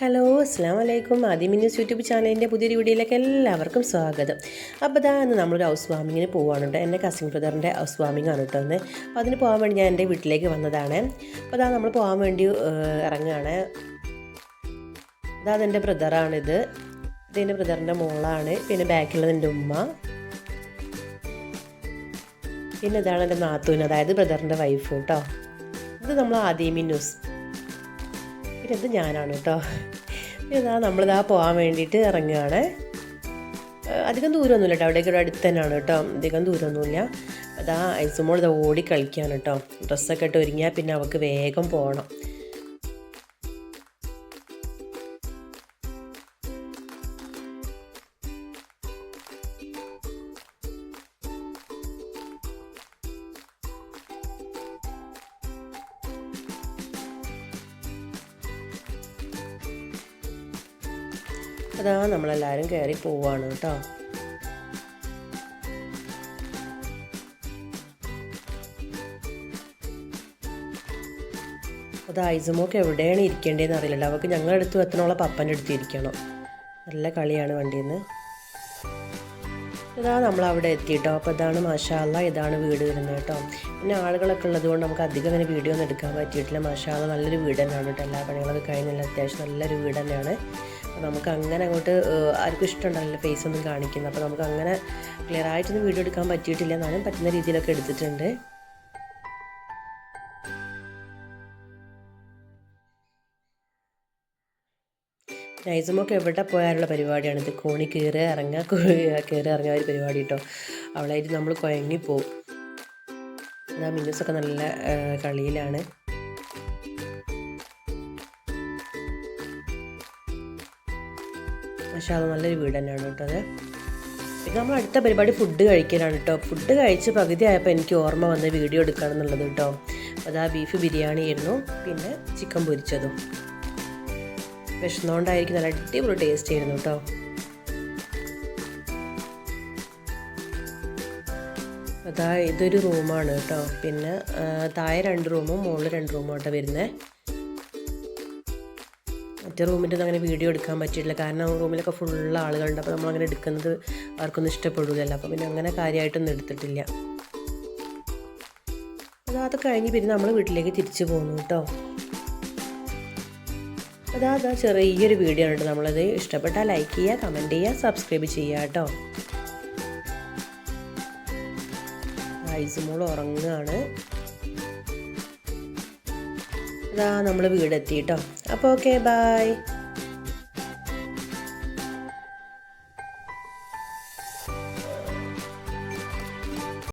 Hello അസ്സാം വലൈക്കും ആദ്യം ന്യൂസ് യൂട്യൂബ് ചാനലിന്റെ പുതിയൊരു വീഡിയോയിലേക്ക് എല്ലാവർക്കും സ്വാഗതം. അപ്പോൾ ഇതാ ഇന്ന് നമ്മളൊരു ഹൗസ് വാമിങ്ങിന് പോവാണ് എന്റെ കസിൻ ബ്രദറിന്റെ ഹൗസ് വാമിംഗ് ആണ് കേട്ടോ അന്ന് അപ്പോൾ അതിന് പോകാൻ വേണ്ടി ഞാൻ എന്റെ വീട്ടിലേക്ക് വന്നതാണ്. അപ്പോൾ അതാ നമ്മൾ പോകാൻ വേണ്ടി ഇറങ്ങുകയാണ് അതാ അതെന്റെ ബ്രദറാണിത് ഇതെന്റെ ബ്രദറിന്റെ മോളാണ്. പിന്നെ ബാക്കിലുള്ളത് എന്റെ ഉമ്മ. പിന്നെ ഇതാണ് എന്റെ നാത്തൂൻ അതായത് ബ്രദറിന്റെ വൈഫ് കേട്ടോ ഇത് നമ്മൾ ആദ്യമി ന്യൂസ് ഇത് ഞാനാണ് കേട്ടോ. ഇതാ നമ്മളിതാ പോകാൻ വേണ്ടിയിട്ട് ഇറങ്ങുകയാണ്. അധികം ദൂരമൊന്നുമില്ല കേട്ടോ. അവിടേക്ക് അടുത്ത് തന്നെയാണ് കേട്ടോ. അധികം ദൂരമൊന്നുമില്ല. അതാ ഐസുമോൾ ഇത് ഓടി കളിക്കുകയാണ് കേട്ടോ. ഡ്രസ്സൊക്കെ ഇട്ട് ഒരുങ്ങിയാൽ പിന്നെ അവൾക്ക് വേഗം പോകണം അതാ നമ്മളെല്ലാവരും കയറി പോവാണ് കേട്ടോ. അത് ഐസമോക്ക് എവിടെയാണ് ഇരിക്കേണ്ടതെന്ന് അറിയില്ല അവൾക്ക് ഞങ്ങളുടെ അടുത്ത് എത്തണോളം പപ്പന്റെ അടുത്ത് ഇരിക്കണം. നല്ല കളിയാണ് വണ്ടിയിൽ നിന്ന് ഇതാ നമ്മൾ അവിടെ എത്തിയിട്ടോ. അപ്പോൾ ഇതാണ് മഷാല ഇതാണ് വീട് വരുന്നത് കേട്ടോ. പിന്നെ ആളുകളൊക്കെ ഉള്ളത് കൊണ്ട് നമുക്ക് അധികം അങ്ങനെ വീഡിയോ ഒന്നും എടുക്കാൻ പറ്റിയിട്ടില്ല. മഷാല നല്ലൊരു വീട് തന്നെയാണ് കേട്ടോ. എല്ലാ പണികളൊക്കെ കഴിഞ്ഞില്ല അത്യാവശ്യം നല്ലൊരു വീട് തന്നെയാണ്. നമുക്ക് അങ്ങനെ അങ്ങോട്ട് ആർക്കും ഇഷ്ടമുണ്ടല്ലോ ഫേസ് ഒന്നും കാണിക്കുന്നത് അപ്പോൾ നമുക്ക് അങ്ങനെ ക്ലിയർ ആയിട്ടൊന്നും വീഡിയോ എടുക്കാൻ പറ്റിയിട്ടില്ല. എന്നാലും പറ്റുന്ന രീതിയിലൊക്കെ എടുത്തിട്ടുണ്ട്. നൈസമൊക്കെ എവിടെ പോയാലുള്ള പരിപാടിയാണ്? ഇത് കോണി കയറി ഇറങ്ങുക കയറി ഇറങ്ങുക ഒരു പരിപാടി കേട്ടോ അവളായിട്ട് നമ്മൾ കുഴങ്ങിപ്പോവും അതാ മിന്നസൊക്കെ നല്ല കളിയിലാണ്. പക്ഷെ അത് നല്ലൊരു വീട് തന്നെയാണ് കേട്ടോ അത്. പിന്നെ നമ്മൾ അടുത്ത പരിപാടി ഫുഡ് കഴിക്കലാണ് കേട്ടോ. ഫുഡ് കഴിച്ച് പകുതി ആയപ്പോൾ എനിക്ക് ഓർമ്മ വന്ന് വീഡിയോ എടുക്കണം എന്നുള്ളത് കേട്ടോ. ആ ബീഫ് ബിരിയാണി ആയിരുന്നു. പിന്നെ ചിക്കൻ പൊരിച്ചതും. വിഷമോണ്ടായിരിക്കും നല്ല അടിപൊളി ടേസ്റ്റ് ആയിരുന്നു കേട്ടോ. അതാ ഇതൊരു റൂമാണ് കേട്ടോ. പിന്നെ താഴെ രണ്ട് റൂമും മുകളിൽ രണ്ട് റൂമും കേട്ടോ വരുന്നത് മറ്റേ റൂമിന്റെ അങ്ങനെ വീഡിയോ എടുക്കാൻ പറ്റിയിട്ടില്ല. കാരണം റൂമിലൊക്കെ ഫുൾ ആളുകളുണ്ട്. അപ്പോൾ നമ്മളങ്ങനെ എടുക്കുന്നത് ആർക്കൊന്നും ഇഷ്ടപ്പെടില്ലല്ലോ അപ്പോൾ പിന്നെ അങ്ങനെ കാര്യമായിട്ടൊന്നും എടുത്തിട്ടില്ല. അതാ അത് കഴിഞ്ഞ് പിന്നെ നമ്മൾ വീട്ടിലേക്ക് തിരിച്ചു പോന്നു കേട്ടോ. അതാ ചെറിയൊരു വീഡിയോ കേട്ടോ നമ്മളത് ഇഷ്ടപ്പെട്ടാൽ ലൈക്ക് ചെയ്യുക കമന്റ് ചെയ്യുക സബ്സ്ക്രൈബ് ചെയ്യുക കേട്ടോ. ഐസുമോൾ ഉറങ്ങുകയാണ്. അതാ നമ്മൾ വീടെത്തി കേട്ടോ അപ്പോൾ ഓക്കെ ബായ്